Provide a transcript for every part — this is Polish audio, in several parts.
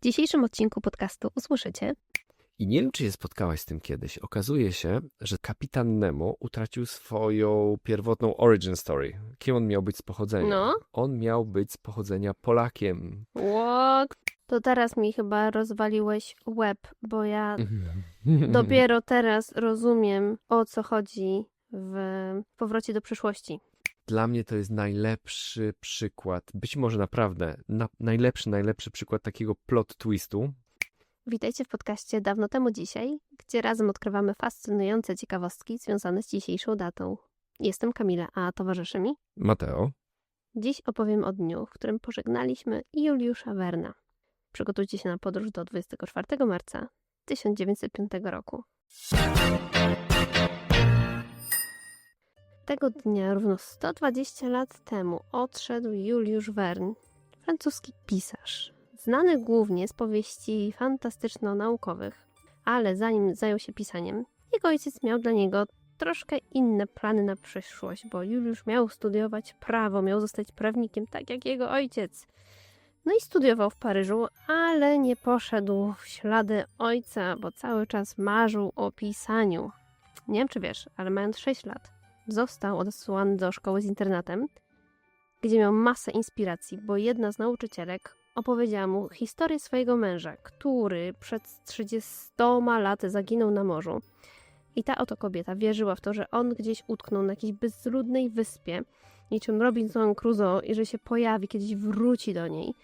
W dzisiejszym odcinku podcastu usłyszycie I nie wiem, czy się spotkałaś z tym kiedyś. Okazuje się, że kapitan Nemo utracił swoją pierwotną origin story. Kim on miał być z pochodzenia? No. On miał być z pochodzenia Polakiem. What? To teraz mi chyba rozwaliłeś łeb, bo ja dopiero teraz rozumiem o co chodzi w powrocie do przyszłości. Dla mnie to jest najlepszy przykład, być może naprawdę na, najlepszy, najlepszy przykład takiego plot twistu. Witajcie w podcaście Dawno temu dzisiaj, gdzie razem odkrywamy fascynujące ciekawostki związane z dzisiejszą datą. Jestem Kamila, a towarzyszy mi? Mateo. Dziś opowiem o dniu, w którym pożegnaliśmy Juliusza Werna. Przygotujcie się na podróż do 24 marca 1905 roku. Tego dnia, równo 120 lat temu, odszedł Juliusz Verne, francuski pisarz, znany głównie z powieści fantastyczno-naukowych, ale zanim zajął się pisaniem, jego ojciec miał dla niego troszkę inne plany na przyszłość, bo Juliusz miał studiować prawo, miał zostać prawnikiem, tak jak jego ojciec. No i studiował w Paryżu, ale nie poszedł w ślady ojca, bo cały czas marzył o pisaniu. Nie wiem, czy wiesz, ale mając 6 lat, został odesłany do szkoły z internatem, gdzie miał masę inspiracji, bo jedna z nauczycielek opowiedziała mu historię swojego męża, który przed 30 laty zaginął na morzu. I ta oto kobieta wierzyła w to, że on gdzieś utknął na jakiejś bezludnej wyspie, niczym Robinson Crusoe, i że się pojawi, kiedyś wróci do niej.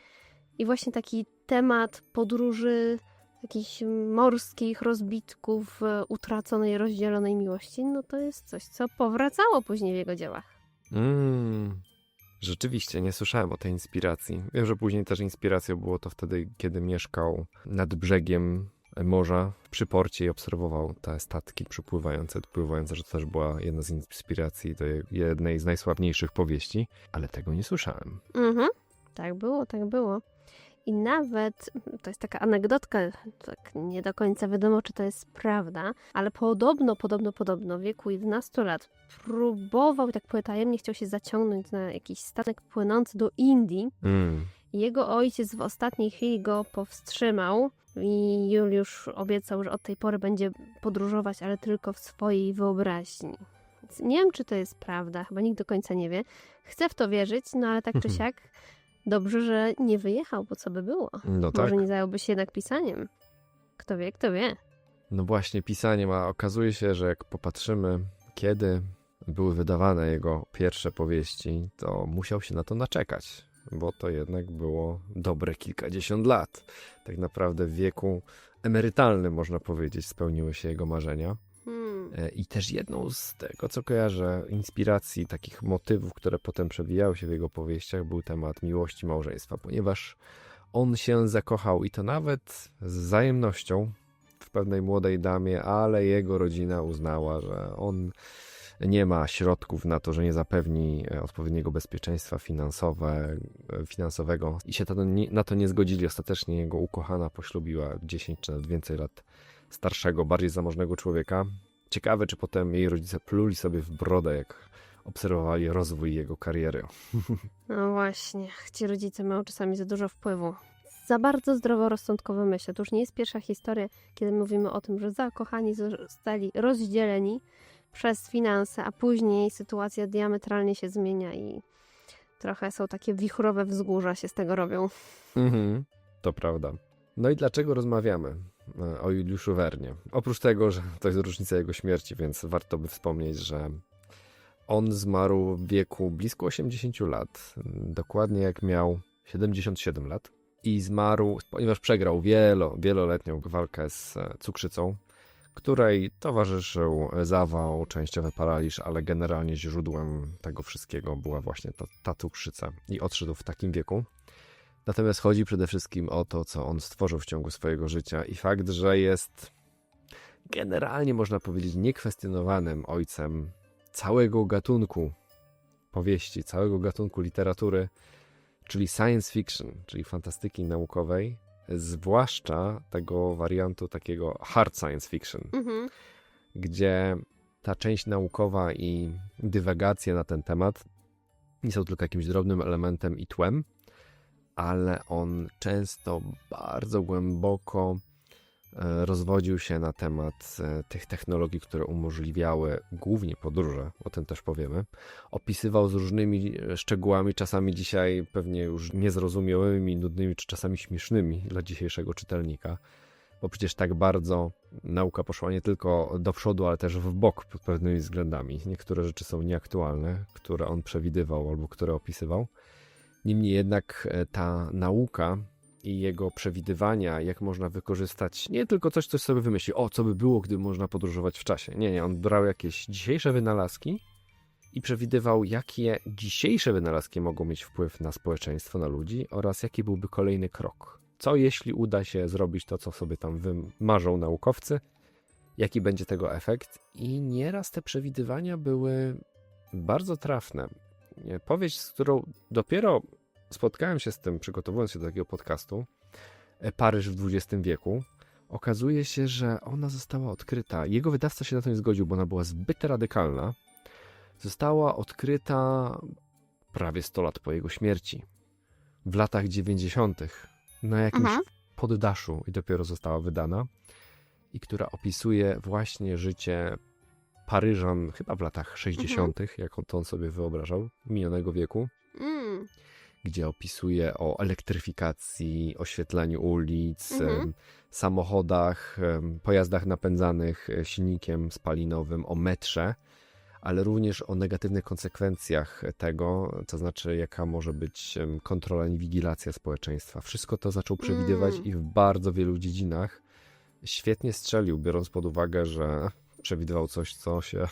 I właśnie taki temat podróży, jakichś morskich rozbitków, e, utraconej, rozdzielonej miłości, no to jest coś, co powracało później w jego dziełach. Mm, rzeczywiście, nie słyszałem o tej inspiracji. Wiem, że później też inspiracją było to wtedy, kiedy mieszkał nad brzegiem morza przy porcie i obserwował te statki przypływające, odpływające, że to też była jedna z inspiracji do jednej z najsławniejszych powieści, ale tego nie słyszałem. Mhm, tak było, tak było. I nawet, to jest taka anegdotka, tak nie do końca wiadomo, czy to jest prawda, ale podobno, podobno, podobno w wieku 11 lat próbował, tak poetajemnie chciał się zaciągnąć na jakiś statek płynący do Indii. Mm. Jego ojciec w ostatniej chwili go powstrzymał i Juliusz obiecał, że od tej pory będzie podróżować, ale tylko w swojej wyobraźni. Więc nie wiem, czy to jest prawda, chyba nikt do końca nie wie. Chcę w to wierzyć, no ale tak czy siak dobrze, że nie wyjechał, bo co by było? No tak. Może nie zająłby się jednak pisaniem. Kto wie, kto wie. No właśnie, pisaniem, a okazuje się, że jak popatrzymy, kiedy były wydawane jego pierwsze powieści, to musiał się na to naczekać, bo to jednak było dobre kilkadziesiąt lat. Tak naprawdę w wieku emerytalnym, można powiedzieć, spełniły się jego marzenia. E, I też jedną z tego, co kojarzę, inspiracji, takich motywów, które potem przewijały się w jego powieściach, był temat miłości małżeństwa, ponieważ on się zakochał i to nawet z wzajemnością w pewnej młodej damie, ale jego rodzina uznała, że on nie ma środków na to, że nie zapewni e, odpowiedniego bezpieczeństwa finansowe, e, finansowego i się na to nie zgodzili. Ostatecznie jego ukochana poślubiła 10 czy nawet więcej lat starszego, bardziej zamożnego człowieka. Ciekawe, czy potem jej rodzice pluli sobie w brodę, jak obserwowali rozwój jego kariery. No właśnie, ci rodzice mają czasami za dużo wpływu. Za bardzo zdroworozsądkowe myślę. To już nie jest pierwsza historia, kiedy mówimy o tym, że zakochani zostali rozdzieleni przez finanse, a później sytuacja diametralnie się zmienia i trochę są takie wichrowe wzgórza się z tego robią. Mhm, to prawda. No i dlaczego rozmawiamy o Juliuszu Wernie? Oprócz tego, że to jest rocznica jego śmierci, więc warto by wspomnieć, że on zmarł w wieku blisko 80 lat, dokładnie jak miał 77 lat i zmarł, ponieważ przegrał wielo, wieloletnią walkę z e, cukrzycą, której towarzyszył zawał, częściowy paraliż, ale generalnie źródłem tego wszystkiego była właśnie ta, ta cukrzyca i odszedł w takim wieku. Natomiast chodzi przede wszystkim o to, co on stworzył w ciągu swojego życia i fakt, że jest generalnie, można powiedzieć, niekwestionowanym ojcem całego gatunku powieści, całego gatunku literatury, czyli science fiction, czyli fantastyki naukowej, zwłaszcza tego wariantu takiego hard science fiction, Mhm. gdzie ta część naukowa i dywagacje na ten temat nie są tylko jakimś drobnym elementem i tłem, ale on często bardzo głęboko e, rozwodził się na temat e, tych technologii, które umożliwiały głównie podróże, o tym też powiemy. Opisywał z różnymi e, szczegółami, czasami dzisiaj pewnie już niezrozumiałymi, nudnymi, czy czasami śmiesznymi dla dzisiejszego czytelnika bo przecież tak bardzo nauka poszła nie tylko do przodu, ale też w bok pod pewnymi względami. Niektóre rzeczy są nieaktualne, które on przewidywał albo które opisywał. Niemniej jednak e, ta nauka i jego przewidywania, jak można wykorzystać nie tylko coś, coś sobie wymyśli, o co by było, gdyby można podróżować w czasie. Nie, nie, on brał jakieś dzisiejsze wynalazki i przewidywał, jakie dzisiejsze wynalazki mogą mieć wpływ na społeczeństwo, na ludzi oraz jaki byłby kolejny krok. Co jeśli uda się zrobić to, co sobie tam wymarzą naukowcy? Jaki będzie tego efekt? I nieraz te przewidywania były bardzo trafne. Powieść, z którą dopiero spotkałem się z tym, przygotowując się do takiego podcastu, e, Paryż w XX wieku, okazuje się, że ona została odkryta. Jego wydawca się na to nie zgodził, bo ona była zbyt radykalna. Została odkryta prawie 100 lat po jego śmierci. W latach 90. na jakimś Mhm. poddaszu i dopiero została wydana. I która opisuje właśnie życie Paryżan chyba w latach 60., jak on to on sobie wyobrażał, minionego wieku Mm. Gdzie opisuje o elektryfikacji, oświetlaniu ulic, Mhm. samochodach, pojazdach napędzanych e, silnikiem spalinowym, o metrze, ale również o negatywnych konsekwencjach tego, to znaczy jaka może być kontrola i inwigilacja społeczeństwa. Wszystko to zaczął przewidywać Mm. i w bardzo wielu dziedzinach świetnie strzelił, biorąc pod uwagę, że przewidywał coś, co się e,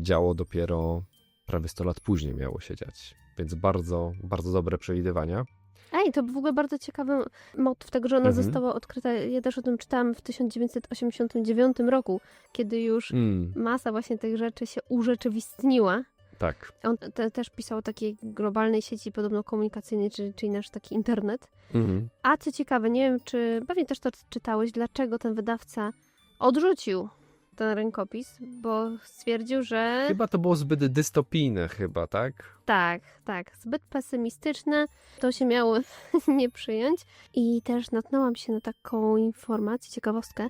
działo dopiero prawie 100 lat później miało się dziać. Więc bardzo, bardzo dobre przewidywania. Ej, to w ogóle bardzo ciekawy motyw tego, że ona Mhm. została odkryta. Ja też o tym czytałam w 1989 roku, kiedy już Mm, masa właśnie tych rzeczy się urzeczywistniła. tak. On te, też pisał o takiej globalnej sieci podobno komunikacyjnej, czyli, czyli nasz taki internet. Mhm. A co ciekawe, nie wiem, czy pewnie też to czytałeś, dlaczego ten wydawca odrzucił ten rękopis, bo stwierdził, że Chyba to było zbyt dystopijne, chyba, tak? tak, tak, zbyt pesymistyczne, to się miało nie przyjąć. I też natknęłam się na taką informację, ciekawostkę,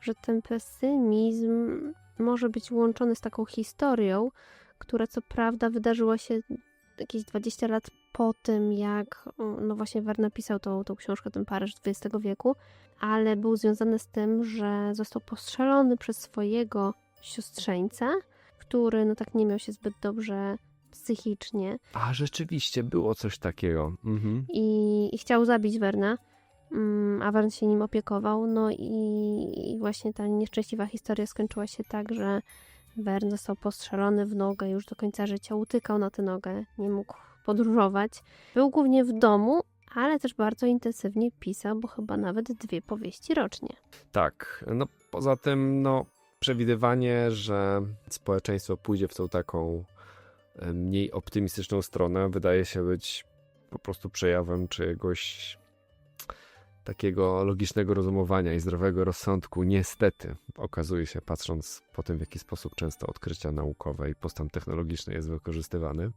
że ten pesymizm może być łączony z taką historią, która co prawda wydarzyła się jakieś 20 lat po tym, jak no właśnie Verne napisał tą, tą książkę, ten Paryż XX wieku, ale był związany z tym, że został postrzelony przez swojego siostrzeńca, który no tak nie miał się zbyt dobrze psychicznie A rzeczywiście było coś takiego. Mhm. i, i chciał zabić Werna, mm, a Wern się nim opiekował. No i, i właśnie ta nieszczęśliwa historia skończyła się tak, że Wern został postrzelony w nogę już do końca życia, utykał na tę nogę, nie mógł podróżować. Był głównie w domu, ale też bardzo intensywnie pisał, bo chyba nawet dwie powieści rocznie. Tak. No poza tym, no, przewidywanie, że społeczeństwo pójdzie w tą taką mniej optymistyczną stronę, wydaje się być po prostu przejawem czyjegoś takiego logicznego rozumowania i zdrowego rozsądku. Niestety, okazuje się, patrząc po tym, w jaki sposób często odkrycia naukowe i postęp technologiczny jest wykorzystywany.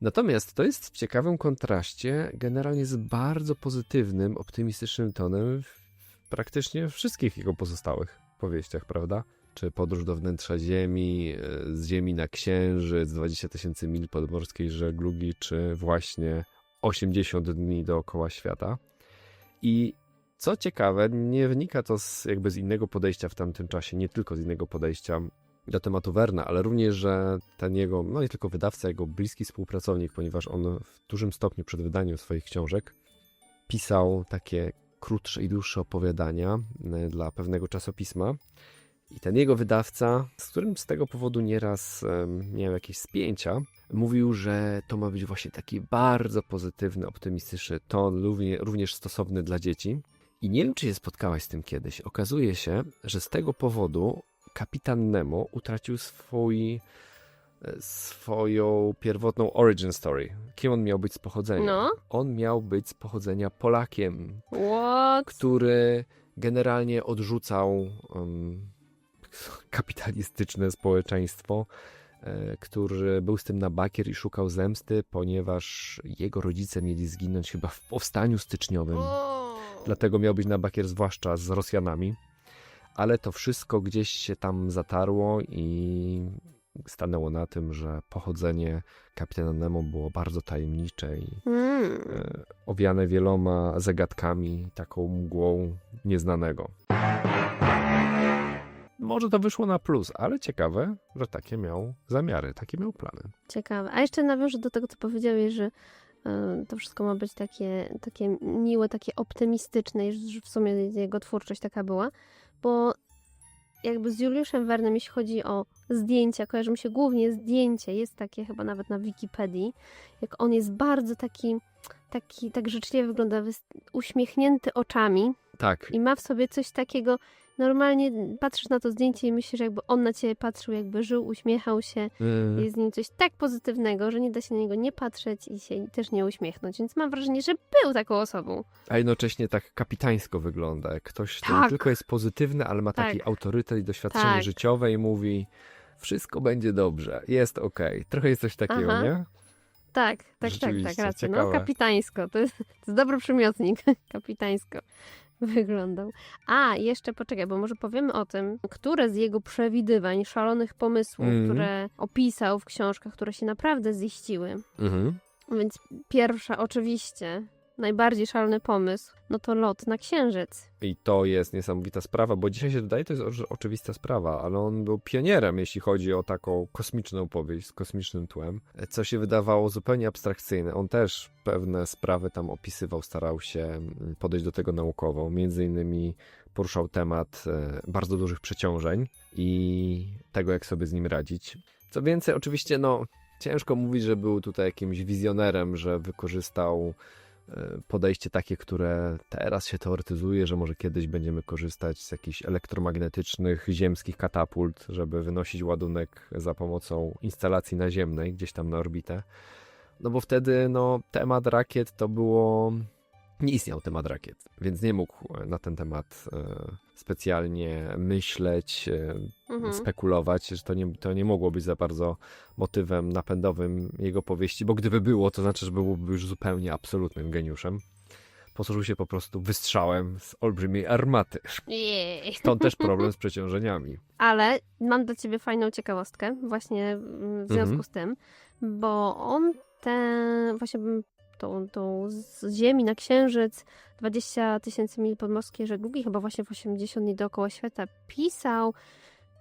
Natomiast to jest w ciekawym kontraście generalnie z bardzo pozytywnym, optymistycznym tonem w praktycznie wszystkich jego pozostałych powieściach, prawda? Czy Podróż do wnętrza Ziemi, e, z Ziemi na Księżyc, 20 tysięcy mil podmorskiej żeglugi, czy właśnie 80 dni dookoła świata. I co ciekawe, nie wynika to z, jakby z innego podejścia w tamtym czasie, nie tylko z innego podejścia do tematu Werna, ale również, że ten jego, no nie tylko wydawca, jego bliski współpracownik, ponieważ on w dużym stopniu przed wydaniem swoich książek pisał takie krótsze i dłuższe opowiadania e, dla pewnego czasopisma. I ten jego wydawca, z którym z tego powodu nieraz miał jakieś spięcia, mówił, że to ma być właśnie taki bardzo pozytywny, optymistyczny ton, równie, również stosowny dla dzieci. I nie wiem, czy się spotkałaś z tym kiedyś. Okazuje się, że z tego powodu kapitan Nemo utracił swój, e, swoją pierwotną origin story. Kim on miał być z pochodzenia? No. On miał być z pochodzenia Polakiem, What? który generalnie odrzucał um, kapitalistyczne społeczeństwo e, który był z tym na bakier i szukał zemsty, ponieważ jego rodzice mieli zginąć chyba w powstaniu styczniowym. Dlatego miał być na bakier, zwłaszcza z Rosjanami. Ale to wszystko gdzieś się tam zatarło i stanęło na tym, że pochodzenie kapitana Nemo było bardzo tajemnicze i Mm. owiane wieloma zagadkami, taką mgłą nieznanego. Może to wyszło na plus, ale ciekawe, że takie miał zamiary, takie miał plany. Ciekawe. A jeszcze nawiążę do tego, co powiedziałeś, że e, to wszystko ma być takie, takie miłe, takie optymistyczne, i że w sumie jego twórczość taka była, bo jakby z Juliuszem Wernem, jeśli chodzi o zdjęcia, kojarzy mi się głównie zdjęcie, jest takie chyba nawet na Wikipedii, jak on jest bardzo taki, taki tak życzliwie wygląda, uśmiechnięty oczami Tak, i ma w sobie coś takiego, normalnie patrzysz na to zdjęcie i myślisz, jakby on na ciebie patrzył, jakby żył, uśmiechał się, y, jest w nim coś tak pozytywnego, że nie da się na niego nie patrzeć i się też nie uśmiechnąć. Więc mam wrażenie, że był taką osobą. a jednocześnie tak kapitańsko wygląda. jak Ktoś, kto Tak. nie tylko jest pozytywny, ale ma taki Tak. autorytet i doświadczenie Tak. życiowe i mówi wszystko będzie dobrze, jest okej. Trochę jest coś takiego, Aha. nie? Tak, tak, tak, tak, racja. No, ciekawe. kapitańsko. To jest, to jest dobry przymiotnik. kapitańsko wyglądał. A, jeszcze poczekaj, bo może powiemy o tym, które z jego przewidywań, szalonych pomysłów, Mhm. które opisał w książkach, które się naprawdę ziściły. Mhm. Więc pierwsza oczywiście, najbardziej szalony pomysł, no to lot na Księżyc. I to jest niesamowita sprawa, bo dzisiaj się wydaje, to jest oczy- oczywista sprawa, ale on był pionierem, jeśli chodzi o taką kosmiczną powieść z kosmicznym tłem, co się wydawało zupełnie abstrakcyjne. On też pewne sprawy tam opisywał, starał się mm, podejść do tego naukowo. Między innymi poruszał temat e, bardzo dużych przeciążeń i tego, jak sobie z nim radzić. Co więcej, oczywiście, no, ciężko mówić, że był tutaj jakimś wizjonerem, że wykorzystał podejście takie, które teraz się teoretyzuje, że może kiedyś będziemy korzystać z jakichś elektromagnetycznych ziemskich katapult, żeby wynosić ładunek za pomocą instalacji naziemnej gdzieś tam na orbitę. No bo wtedy no, temat rakiet to było. Nie istniał temat rakiet, więc nie mógł na ten temat e, specjalnie myśleć, e, Mhm. spekulować, że to nie, to nie mogło być za bardzo motywem napędowym jego powieści, bo gdyby było, to znaczy, że byłby już zupełnie absolutnym geniuszem. Posłużył się po prostu wystrzałem z olbrzymiej armaty. Jej. Stąd też problem z przeciążeniami. Ale mam dla ciebie fajną ciekawostkę, właśnie mm, w związku Mhm. z tym, bo on tę właśnie tą, tą z Ziemi na Księżyc 20 tysięcy mil podmorskiej żeglugi, chyba właśnie w 80 dni dookoła świata, pisał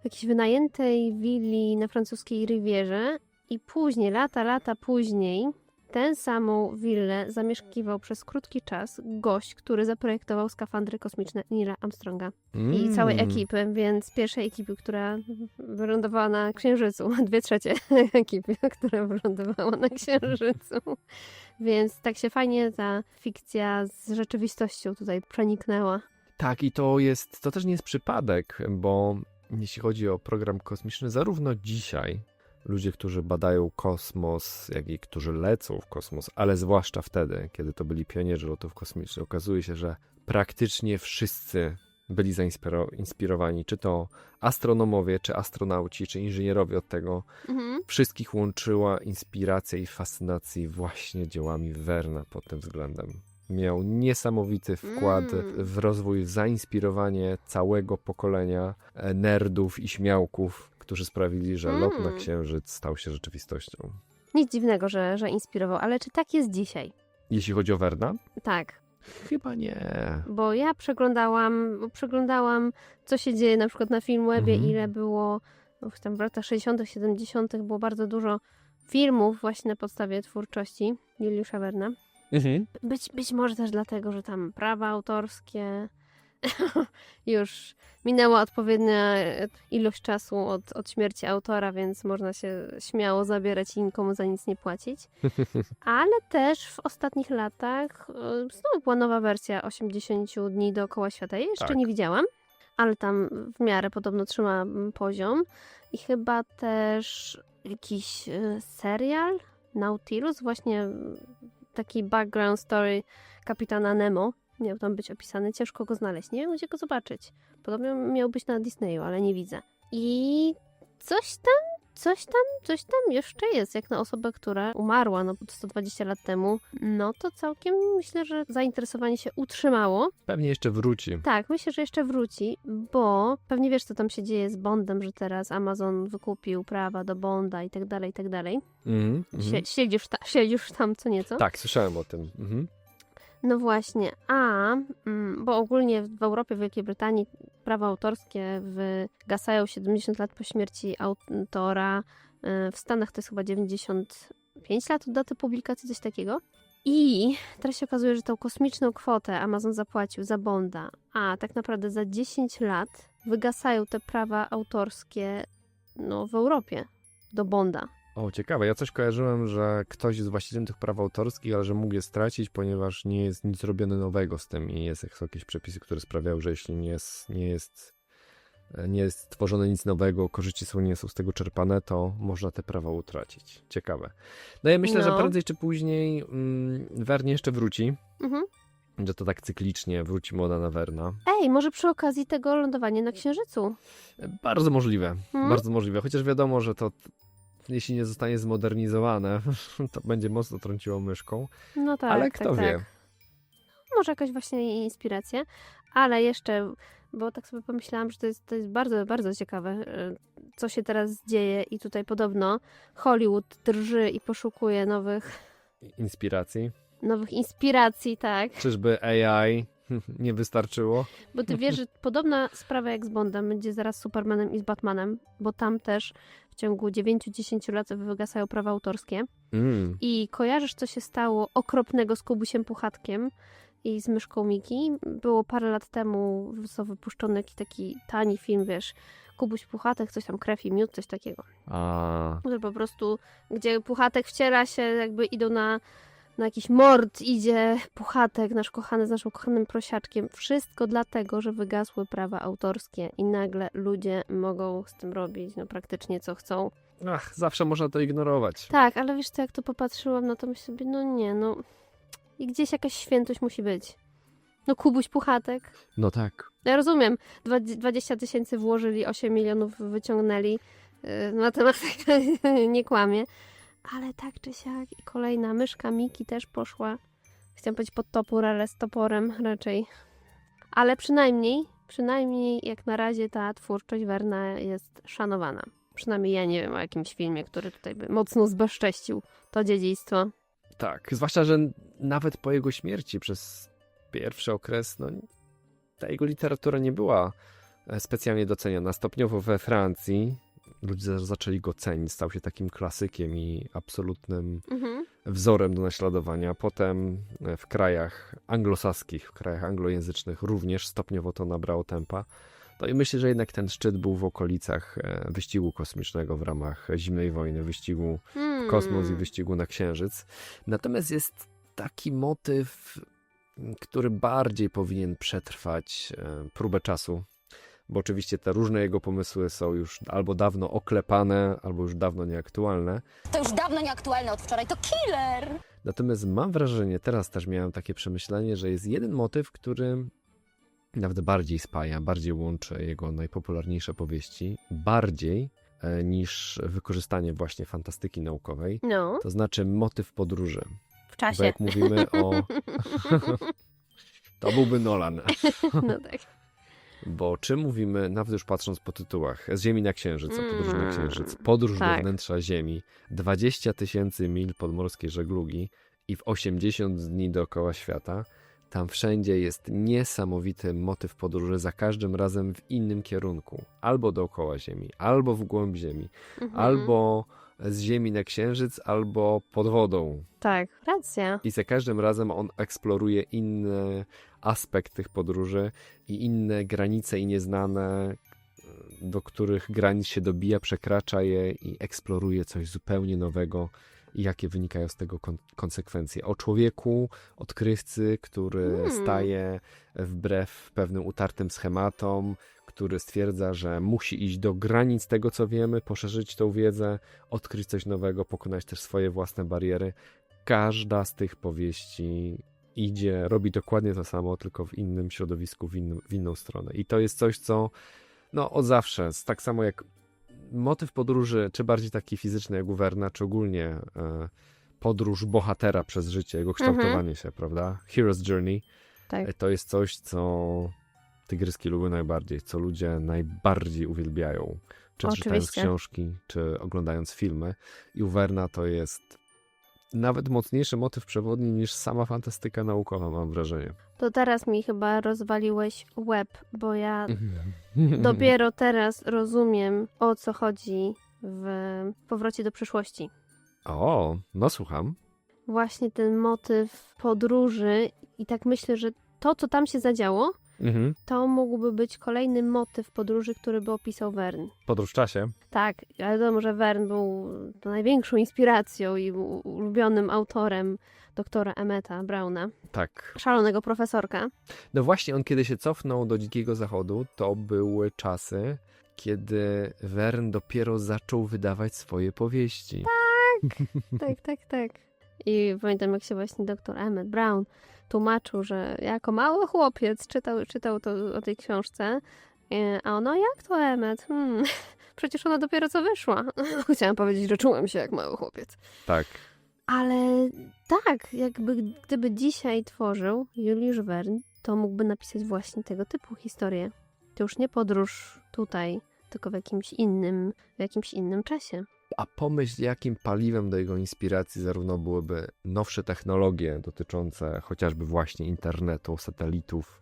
w jakiejś wynajętej willi na francuskiej Rivierze i później, lata, lata później, tę samą willę zamieszkiwał przez krótki czas gość, który zaprojektował skafandry kosmiczne Neila Armstronga i całej Mm. ekipy, więc pierwszej ekipy, która wylądowała na Księżycu, dwie trzecie ekipy, która wylądowała na Księżycu. Więc tak się fajnie ta fikcja z rzeczywistością tutaj przeniknęła. Tak, i to jest, to też nie jest przypadek, bo jeśli chodzi o program kosmiczny, zarówno dzisiaj ludzie, którzy badają kosmos, jak i którzy lecą w kosmos, ale zwłaszcza wtedy, kiedy to byli pionierzy lotów kosmicznych, okazuje się, że praktycznie wszyscy byli zainspirowani, czy to astronomowie, czy astronauci, czy inżynierowie od tego. Mhm. Wszystkich łączyła inspiracja i fascynacji właśnie dziełami Werna pod tym względem. Miał niesamowity wkład Mm. w rozwój, w zainspirowanie całego pokolenia e, nerdów i śmiałków, którzy sprawili, że lot na Mm. Księżyc stał się rzeczywistością. Nic dziwnego, że, że inspirował, ale czy tak jest dzisiaj? Jeśli chodzi o Werna? Tak, Chyba nie. bo ja przeglądałam, przeglądałam co się dzieje na przykład na Filmwebie, Mhm. ile było w tam w latach 60., 70. było bardzo dużo filmów właśnie na podstawie twórczości Juliusza Werna. Być, być może też dlatego, że tam prawa autorskie już minęła odpowiednia ilość czasu od, od śmierci autora, więc można się śmiało zabierać i nikomu za nic nie płacić. Ale też w ostatnich latach e, znowu była nowa wersja 80 dni dookoła świata. Ja jeszcze Tak. nie widziałam, ale tam w miarę podobno trzyma poziom. I chyba też jakiś e, serial Nautilus, właśnie taki background story kapitana Nemo. Miał tam być opisany, ciężko go znaleźć. Nie wiem, gdzie go zobaczyć. Podobno miał być na Disneyu, ale nie widzę. I coś tam coś tam, coś tam jeszcze jest, jak na osobę, która umarła no 120 lat temu, no to całkiem myślę, że zainteresowanie się utrzymało. Pewnie jeszcze wróci. Tak, myślę, że jeszcze wróci, bo pewnie wiesz, co tam się dzieje z Bondem, że teraz Amazon wykupił prawa do Bonda i tak dalej, i tak dalej. Mhm. Sie- Siedzisz, ta- siedzisz tam co nieco. Tak, słyszałem o tym. Mhm. No właśnie, a mm, bo ogólnie w Europie, w Wielkiej Brytanii prawa autorskie wygasają 70 lat po śmierci autora. y, W Stanach to jest chyba 95 lat od daty publikacji, coś takiego. I teraz się okazuje, że tą kosmiczną kwotę Amazon zapłacił za Bonda, a tak naprawdę za 10 lat wygasają te prawa autorskie no, w Europie do Bonda. O, ciekawe. Ja coś kojarzyłem, że ktoś jest właścicielem tych praw autorskich, ale że mógł je stracić, ponieważ nie jest nic robione nowego z tym i jest, jakieś przepisy, które sprawiają, że jeśli nie jest, nie jest, nie jest tworzone nic nowego, korzyści są, nie są z tego czerpane, to można te prawa utracić. Ciekawe. No ja myślę, że No. prędzej czy później mm, Wernie jeszcze wróci, Mhm. że to tak cyklicznie wróci moda na Werna. Ej, może przy okazji tego lądowania na Księżycu. Bardzo możliwe, Hmm? bardzo możliwe. Chociaż wiadomo, że to jeśli nie zostanie zmodernizowane, to będzie mocno trąciło myszką. No tak, Ale tak, kto tak. wie? Może jakaś właśnie inspiracja, ale jeszcze, bo tak sobie pomyślałam, że to jest, to jest bardzo, bardzo ciekawe, e, co się teraz dzieje i tutaj podobno Hollywood drży i poszukuje nowych, Inspiracji. nowych inspiracji, tak, Czyżby AI nie wystarczyło? bo ty wiesz, że podobna sprawa jak z Bondem będzie zaraz z Supermanem i z Batmanem, bo tam też w ciągu 9-10 lat wygasają prawa autorskie. Mm. I kojarzysz, co się stało okropnego z Kubusiem Puchatkiem i z Myszką Miki? Było parę lat temu, został wypuszczony jakiś taki tani film, wiesz, Kubuś Puchatek, coś tam, krew i miód, coś takiego. A, Że po prostu, gdzie Puchatek wciela się, jakby idą na, na jakiś mord, idzie Puchatek, nasz kochany, z naszym kochanym prosiaczkiem. Wszystko dlatego, że wygasły prawa autorskie i nagle ludzie mogą z tym robić, no praktycznie co chcą. ach, zawsze można to ignorować. Tak, ale wiesz co, jak to popatrzyłam, no to myślę sobie, no nie, no i gdzieś jakaś świętość musi być. No Kubuś Puchatek. No tak. Ja rozumiem, dwa- 20 tysięcy włożyli, 8 milionów wyciągnęli. Yy, Matematyka nie kłamie. Ale tak czy siak i kolejna myszka Miki też poszła. Chciałam powiedzieć pod topór, ale z toporem raczej. Ale przynajmniej, przynajmniej jak na razie ta twórczość Werna jest szanowana. Przynajmniej ja nie wiem o jakimś filmie, który tutaj by mocno zbezcześcił to dziedzictwo. Tak, zwłaszcza, że nawet po jego śmierci przez pierwszy okres, no, ta jego literatura nie była e, specjalnie doceniana. Stopniowo we Francji ludzie za- zaczęli go cenić, stał się takim klasykiem i absolutnym Mhm. wzorem do naśladowania. Potem e, w krajach anglosaskich, w krajach anglojęzycznych również stopniowo to nabrało tempa. No i myślę, że jednak ten szczyt był w okolicach e, wyścigu kosmicznego w ramach zimnej wojny, wyścigu w kosmos i Hmm. wyścigu na Księżyc. Natomiast jest taki motyw, który bardziej powinien przetrwać e, próbę czasu. Bo oczywiście te różne jego pomysły są już albo dawno oklepane, albo już dawno nieaktualne. To już dawno nieaktualne od wczoraj, to killer! Natomiast mam wrażenie, teraz też miałem takie przemyślenie, że jest jeden motyw, który nawet bardziej spaja, bardziej łączy jego najpopularniejsze powieści, bardziej e, niż wykorzystanie właśnie fantastyki naukowej. No, To znaczy motyw podróży. w Bo czasie. jak mówimy o. to byłby Nolan. No tak. Bo czy mówimy, nawet już patrząc po tytułach, z Ziemi na Księżyc, a podróż na Mm, Księżyc, podróż tak. do wnętrza Ziemi, 20 tysięcy mil podmorskiej żeglugi i w 80 dni dookoła świata, tam wszędzie jest niesamowity motyw podróży, za każdym razem w innym kierunku. Albo dookoła Ziemi, albo w głąb Ziemi, Mhm. albo z Ziemi na Księżyc, albo pod wodą. Tak, racja. I za każdym razem on eksploruje inny aspekt tych podróży i inne granice i nieznane, do których granic się dobija, przekracza je i eksploruje coś zupełnie nowego i jakie wynikają z tego kon- konsekwencje. O człowieku, odkrywcy, który Hmm. staje wbrew pewnym utartym schematom, który stwierdza, że musi iść do granic tego, co wiemy, poszerzyć tą wiedzę, odkryć coś nowego, pokonać też swoje własne bariery każda z tych powieści idzie, robi dokładnie to samo, tylko w innym środowisku, w, innym, w inną stronę. I to jest coś, co no od zawsze, tak samo jak motyw podróży, czy bardziej taki fizyczny jak u Werna, czy ogólnie e, podróż bohatera przez życie, jego kształtowanie się, prawda? Hero's Journey, Tak. e, to jest coś, co tygryski lubią najbardziej, co ludzie najbardziej uwielbiają. Czy czytając Oczywiście. książki, czy oglądając filmy. I u Werna to jest nawet mocniejszy motyw przewodni niż sama fantastyka naukowa, mam wrażenie. To teraz mi chyba rozwaliłeś łeb, bo ja dopiero teraz rozumiem, o co chodzi w powrocie do przyszłości. O, no słucham. Właśnie ten motyw podróży i tak myślę, że to, co tam się zadziało, Mhm. to mógłby być kolejny motyw podróży, który by opisał Verne. Podróż w czasie. Tak, wiadomo, że Verne był największą inspiracją i ulubionym autorem doktora Emmeta Browna, Tak. szalonego profesorka. No właśnie, on kiedy się cofnął do Dzikiego Zachodu, to były czasy, kiedy Verne dopiero zaczął wydawać swoje powieści. Tak, tak, tak. I pamiętam, jak się właśnie doktor Emmett Brown tłumaczył, że jako mały chłopiec czytał, czytał to o tej książce, e, a ono, jak to Emmet? Hmm, przecież ona dopiero co wyszła. Chciałam powiedzieć, że czułem się jak mały chłopiec. Tak. Ale tak, jakby gdyby dzisiaj tworzył Juliusz Verne, to mógłby napisać właśnie tego typu historię. To już nie podróż tutaj, tylko w jakimś innym, w jakimś innym czasie. A pomyśl, jakim paliwem do jego inspiracji zarówno byłyby nowsze technologie dotyczące chociażby właśnie internetu, satelitów,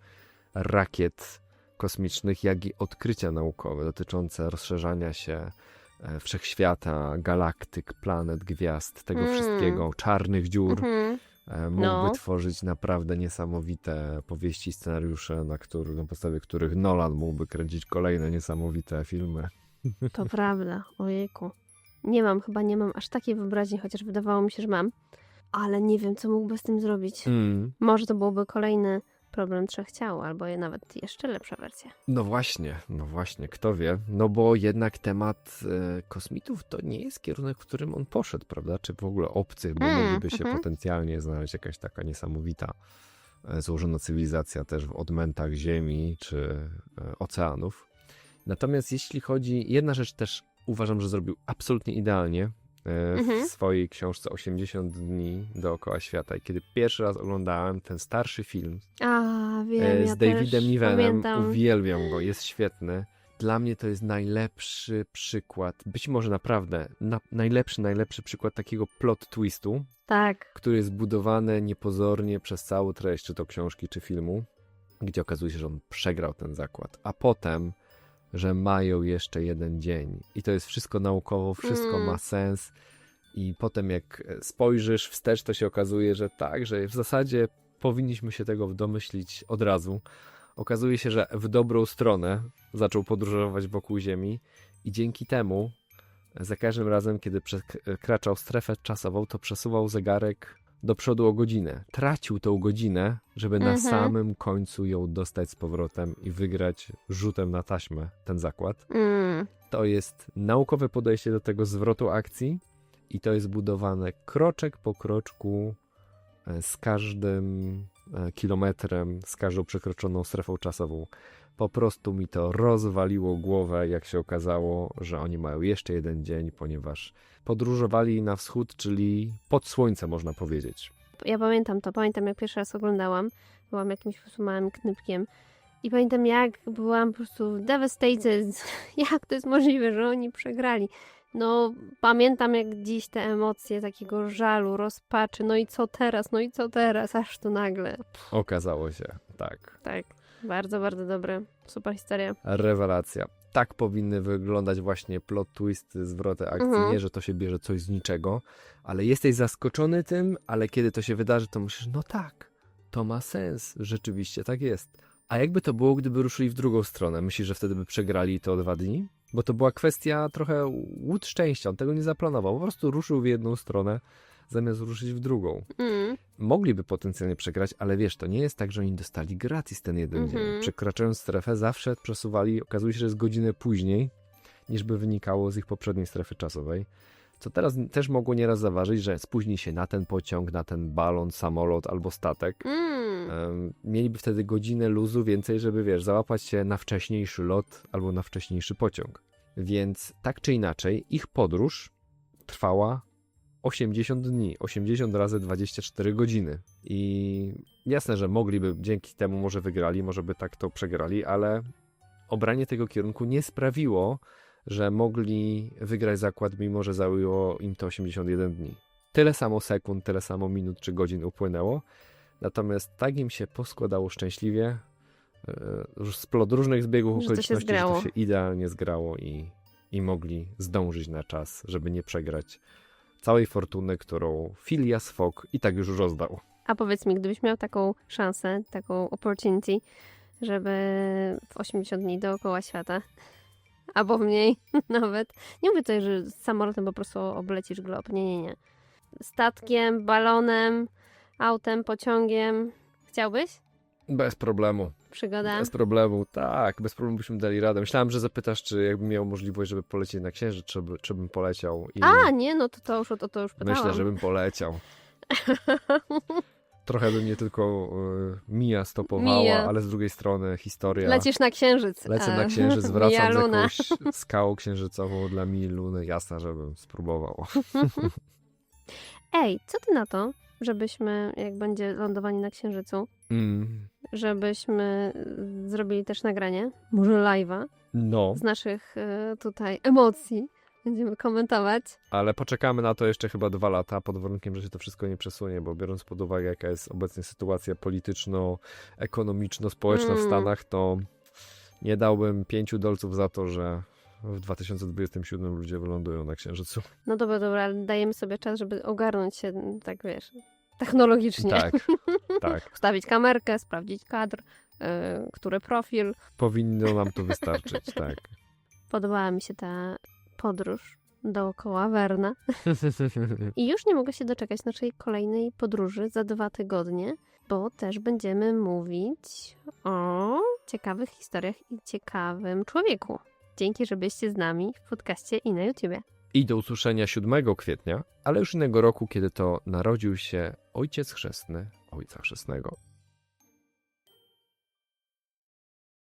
rakiet kosmicznych, jak i odkrycia naukowe dotyczące rozszerzania się e, wszechświata, galaktyk, planet, gwiazd, tego Mm. wszystkiego, czarnych dziur. Mhm. E, Mógłby No. tworzyć naprawdę niesamowite powieści i scenariusze, na, który, na podstawie których Nolan mógłby kręcić kolejne niesamowite filmy. To prawda, ojejku. Nie mam, chyba nie mam aż takiej wyobraźni, chociaż wydawało mi się, że mam. Ale nie wiem, co mógłby z tym zrobić. Mm. Może to byłby kolejny problem trzech ciał, albo je nawet jeszcze lepsza wersja. No właśnie, no właśnie, kto wie. No bo jednak temat e, kosmitów to nie jest kierunek, w którym on poszedł, prawda? Czy w ogóle obcych, bo Mm, mogliby się mhm. potencjalnie znaleźć jakaś taka niesamowita e, złożona cywilizacja też w odmętach Ziemi czy e, oceanów. Natomiast jeśli chodzi, jedna rzecz też uważam, że zrobił absolutnie idealnie e, Mhm. w swojej książce 80 dni dookoła świata. I kiedy pierwszy raz oglądałem ten starszy film A, wiem, e, ja z Davidem też Nivenem. Uwielbiam go, jest świetny. Dla mnie to jest najlepszy przykład, być może naprawdę na, najlepszy, najlepszy przykład takiego plot twistu, Tak, który jest budowany niepozornie przez całą treść, czy to książki, czy filmu, gdzie okazuje się, że on przegrał ten zakład, a potem, że mają jeszcze jeden dzień. I to jest wszystko naukowo, wszystko Mm. ma sens. I potem, jak spojrzysz wstecz, to się okazuje, że tak, że w zasadzie powinniśmy się tego domyślić od razu. Okazuje się, że w dobrą stronę zaczął podróżować wokół Ziemi i dzięki temu za każdym razem, kiedy przekraczał strefę czasową, to przesuwał zegarek do przodu o godzinę. Tracił tą godzinę, żeby na Mhm. samym końcu ją dostać z powrotem i wygrać rzutem na taśmę ten zakład. mm, To jest naukowe podejście do tego zwrotu akcji i to jest budowane kroczek po kroczku e, z każdym e, kilometrem, z każdą przekroczoną strefą czasową. Po prostu mi to rozwaliło głowę, jak się okazało, że oni mają jeszcze jeden dzień, ponieważ podróżowali na wschód, czyli pod słońce, można powiedzieć. ja pamiętam to, pamiętam jak pierwszy raz oglądałam, byłam jakimś po prostu małym knypkiem i pamiętam jak byłam po prostu devastated, jak to jest możliwe, że oni przegrali. No, pamiętam jak dziś te emocje takiego żalu, rozpaczy, no i co teraz, no i co teraz, aż tu nagle. Okazało się, tak. Tak, bardzo, bardzo dobre, super historia. Rewelacja. Tak powinny wyglądać właśnie plot twisty, zwroty akcji. Mhm. Nie, że to się bierze coś z niczego, ale jesteś zaskoczony tym, ale kiedy to się wydarzy, to myślisz, no tak, to ma sens, rzeczywiście tak jest. A jakby to było, gdyby ruszyli w drugą stronę? Myślisz, że wtedy by przegrali to o dwa dni? Bo to była kwestia trochę łód szczęścia, on tego nie zaplanował, po prostu ruszył w jedną stronę, zamiast ruszyć w drugą. Mm, Mogliby potencjalnie przegrać, ale wiesz, to nie jest tak, że oni dostali gratis ten jeden Mhm. dzień. Przekraczając strefę, zawsze przesuwali, okazuje się, że jest godzinę później, niż by wynikało z ich poprzedniej strefy czasowej. Co teraz też mogło nieraz zaważyć, że spóźni się na ten pociąg, na ten balon, samolot albo statek. mm, Mieliby wtedy godzinę luzu więcej, żeby, wiesz, załapać się na wcześniejszy lot albo na wcześniejszy pociąg. Więc tak czy inaczej, ich podróż trwała 80 dni, 80 razy 24 godziny. I jasne, że mogliby dzięki temu może wygrali, może by tak to przegrali, ale obranie tego kierunku nie sprawiło, że mogli wygrać zakład, mimo że zajęło im to 81 dni. Tyle samo sekund, tyle samo minut czy godzin upłynęło, natomiast tak im się poskładało szczęśliwie, e, splot różnych zbiegów Że to się okoliczności, że to się idealnie zgrało i, i mogli zdążyć na czas, żeby nie przegrać całej fortuny, którą Phileas Fogg i tak już rozdał. A powiedz mi, gdybyś miał taką szansę, taką opportunity, żeby w 80 dni dookoła świata, albo mniej nawet, nie mówię tutaj, że samolotem po prostu oblecisz glob, nie, nie, nie. Statkiem, balonem, autem, pociągiem. Chciałbyś? Bez problemu. Przygoda? Bez problemu, tak, bez problemu byśmy dali radę. Myślałem, że zapytasz, czy jakbym miał możliwość, żeby polecieć na Księżyc, czy, by, czy bym poleciał. I A, nie, no to, to już to, to już pytałam. myślę, żebym poleciał. Trochę by mnie tylko y, Mija stopowała, Mija. ale z drugiej strony historia. Lecisz na księżyc. Lecę na księżyc, Mija wracam z jakąś skałą księżycową dla Mii Luny. Jasna, żebym spróbował. Ej, co ty na to, żebyśmy, jak będzie lądowanie na księżycu, Mm, żebyśmy y, zrobili też nagranie, może live'a, no, z naszych y, tutaj emocji. Będziemy komentować. ale poczekamy na to jeszcze chyba dwa lata, pod warunkiem, że się to wszystko nie przesunie, bo biorąc pod uwagę, jaka jest obecnie sytuacja polityczno-ekonomiczno-społeczna w Mm. Stanach, to nie dałbym pięciu dolców za to, że w 2027 ludzie wylądują na Księżycu. No dobra, dobra, ale dajemy sobie czas, żeby ogarnąć się, tak wiesz, technologicznie. Tak, tak. Wstawić kamerkę, sprawdzić kadr, y, który profil. Powinno nam to wystarczyć, tak. Podobała mi się ta podróż dookoła Werna. I już nie mogę się doczekać naszej kolejnej podróży za dwa tygodnie, bo też będziemy mówić o ciekawych historiach i ciekawym człowieku. Dzięki, że byliście z nami w podcaście i na YouTubie. I do usłyszenia 7 kwietnia, ale już innego roku, kiedy to narodził się ojciec chrzestny ojca chrzestnego.